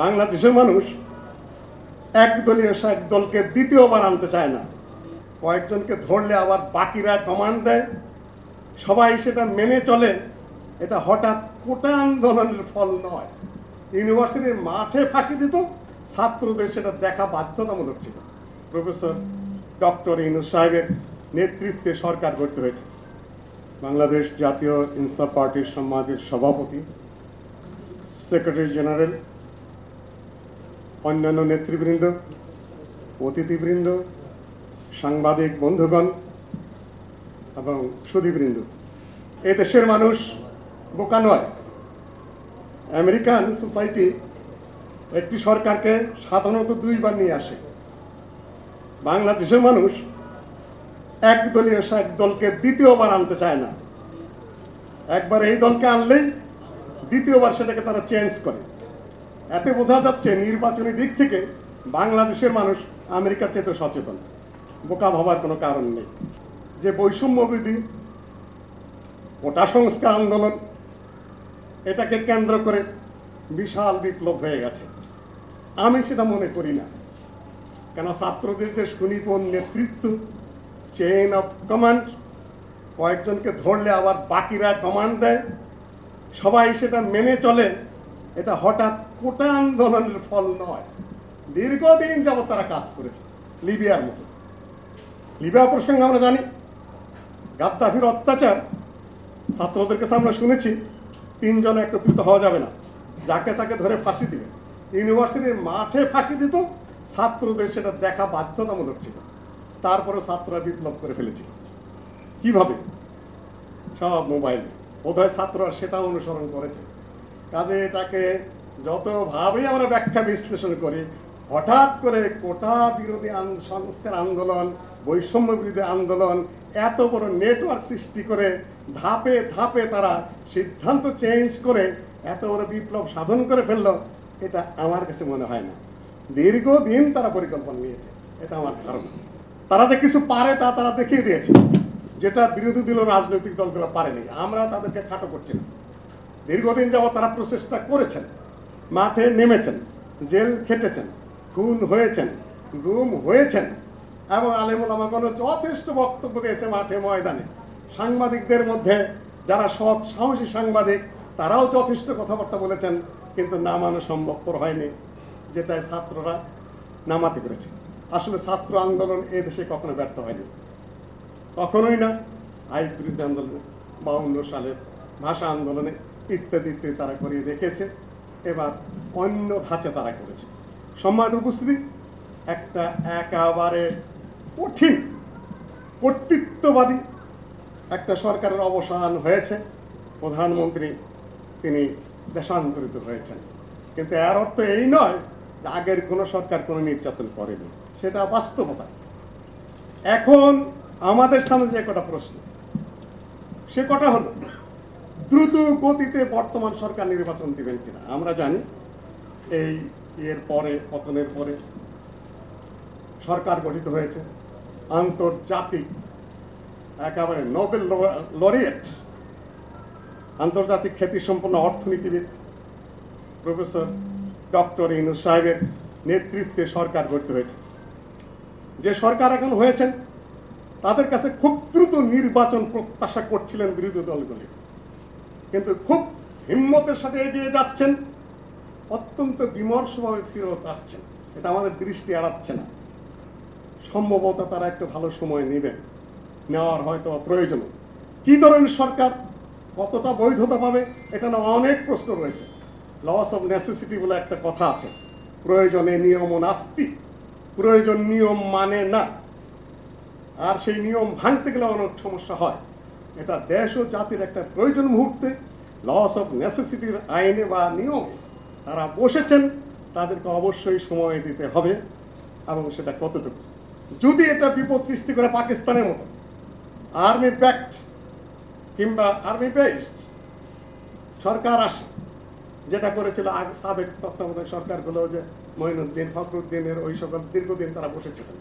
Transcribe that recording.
বাংলাদেশের মানুষ একদলীয় এক দলকে দ্বিতীয়বার আনতে চায় না। কয়েকজনকে ধরলে আবার বাকিরা কমান্ড দেয়। সবাই সেটা মেনে চলে। এটা হঠাৎ কোটা আন্দোলনের ফল নয়। ইউনিভার্সিটির মাঠে ফাঁসি দিত, ছাত্রদের সেটা দেখা বাধ্যতামূলক ছিল। প্রফেসর ডক্টর ইনুস সাহেবের নেতৃত্বে সরকার গঠিত হয়েছে। বাংলাদেশ জাতীয় ইনসাফ পার্টির সম্মানিত সভাপতি সেক্রেটারি জেনারেল অন্যান্য নেতৃবৃন্দ, অতিথিবৃন্দ, সাংবাদিক বন্ধুগণ এবং সুধীবৃন্দ। এ দেশের মানুষ বোকা নয়। আমেরিকান সোসাইটি একটি সরকারকে সাধারণত দুইবার নিয়ে আসে। বাংলাদেশের মানুষ একদলীয় এক দলকে দ্বিতীয়বার আনতে চায় না। একবার এই দলকে আনলেই দ্বিতীয়বার সেটাকে তারা চেঞ্জ করে। এতে বোঝা যাচ্ছে নির্বাচনী দিক থেকে বাংলাদেশের মানুষ আমেরিকার চেয়ে সচেতন। বোকা ভাবার কোনো কারণ নেই। যে বৈষম্য বৃদ্ধি ওটা সংস্কার আন্দোলন, এটাকে কেন্দ্র করে বিশাল বিপ্লব হয়ে গেছে। আমি সেটা মনে করি না। কেন ছাত্রদের যে সুনিপুণ নেতৃত্ব চেইন অফ কমান্ড কয়েকজনকে ধরলে আবার বাকিরা কমান্ড দেয়, সবাই সেটা মেনে চলে এটা হঠাৎ কোটা আন্দোলনের ফল নয়। দীর্ঘদিন যাবত তারা কাজ করেছে, লিবিয়ার মতো। লিবিয়া প্রসঙ্গে আমরা জানি, গাদ্দাফির অত্যাচার, ছাত্রদের কাছে আমরা শুনেছি, তিনজন একত্রিত হওয়া যাবে না। যাকে তাকে ধরে ফাঁসি দিবে। ইউনিভার্সিটির মাঠে ফাঁসি দিত, ছাত্রদের সেটা দেখা বাধ্যতামূলক ছিল। তারপরে ছাত্ররা বিপ্লব করে ফেলেছিল। কীভাবে? সব মোবাইলে। বোধহয় ছাত্ররা সেটা অনুসরণ করেছে। কাজে এটাকে যতভাবেই আমরা ব্যাখ্যা বিশ্লেষণ করি, হঠাৎ করে কোটা বিরোধী সংস্কার আন্দোলন, বৈষম্য বিরোধী আন্দোলন, এত বড় নেটওয়ার্ক সৃষ্টি করে ধাপে ধাপে তারা সিদ্ধান্ত চেঞ্জ করে এত বড় বিপ্লব সাধন করে ফেলল, এটা আমার কাছে মনে হয় না। দীর্ঘদিন তারা পরিকল্পনা নিয়েছে, এটা আমার ধারণা। তারা যে কিছু পারে তা তারা দেখিয়ে দিয়েছে, যেটা বিরোধী দল রাজনৈতিক দলগুলো পারেনি, আমরা তাদেরকে খাটো করছি না। দীর্ঘদিন যাবত তারা প্রচেষ্টা করেছেন। মাঠে নেমেছেন, জেল খেটেছেন, খুন হয়েছেন, গুম হয়েছেন এবং আলেমুল আমাগণ যথেষ্ট বক্তব্য দিয়েছে মাঠে ময়দানে। সাংবাদিকদের মধ্যে যারা সৎ, সাহসী সাংবাদিক, তারাও যথেষ্ট কথাবার্তা বলেছেন, কিন্তু নামানো সম্ভবপর হয়নি যেটায় ছাত্ররা নামাতে পেরেছে। আসলে ছাত্র আন্দোলন এ দেশে কখনো ব্যর্থ হয়নি। কখনোই না। আইন বিরুদ্ধে আন্দোলনে, বাউন্ন সালের ভাষা আন্দোলনে ইত্যাদি ইত্যাদি তারা করিয়ে দেখেছে। এবার অন্য ধাঁচে তারা করেছে। সম্মানিত উপস্থিতি, একটা একেবারে কঠিন কর্তৃত্ববাদী একটা সরকারের অবসান হয়েছে। প্রধানমন্ত্রী তিনি দেশান্তরিত হয়েছেন। কিন্তু এর অর্থ এই নয় যে আগের কোনো সরকার কোনো নির্যাতন করেনি। সেটা বাস্তবতা। এখন আমাদের সামনে যে কটা প্রশ্ন, সে কটা হলো? দ্রুত গতিতে বর্তমান সরকার নির্বাচন দিবেন কিনা? আমরা জানি এই এর পরে, পতনের পরে সরকার গঠিত হয়েছে। আন্তর্জাতিক, একেবারে নোবেল লরিয়েট, আন্তর্জাতিক খ্যাতিসম্পন্ন অর্থনীতিবিদ প্রফেসর ডক্টর ইনুস সাহেবের নেতৃত্বে সরকার গঠিত হয়েছে। যে সরকার এখন হয়েছেন, তাদের কাছে খুব দ্রুত নির্বাচন প্রত্যাশা করছিলেন বিরোধী দলগুলি। কিন্তু খুব হিম্মতের সাথে এগিয়ে যাচ্ছেন। অত্যন্ত বিমর্ষভাবে ফেরত আসছেন এটা আমাদের দৃষ্টি এড়াচ্ছে না। সম্ভবত তারা একটু ভালো সময় নেবেন। নেওয়ার হয়তো প্রয়োজন। কি ধরনের সরকার কতটা বৈধতা পাবে, এটা না অনেক প্রশ্ন রয়েছে। লস অফ নেসেসিটি বলে একটা কথা আছে। প্রয়োজনে নিয়ম নাস্তি প্রয়োজন নিয়ম মানে না। আর সেই নিয়ম ভাঙতে গেলে অনেক সমস্যা হয়। এটা দেশ ও জাতির একটা প্রয়োজন মুহূর্তে লস অফ নেসেসিটির আইনে বা নিয়মে তারা বসেছেন, তাদেরকে অবশ্যই সময় দিতে হবে এবং সেটা কতটুকু। যদি এটা বিপদ সৃষ্টি করে পাকিস্তানের মতো আর্মি প্যাক্ট কিংবা আর্মি বেসড সরকার আসে, যেটা করেছিল সাবেক তত্ত্বাবধায়ক সরকারগুলো যে মঈনুদ্দিন, ফখরুদ্দিনের ওই সকল দীর্ঘদিন তারা বসেছিলেন।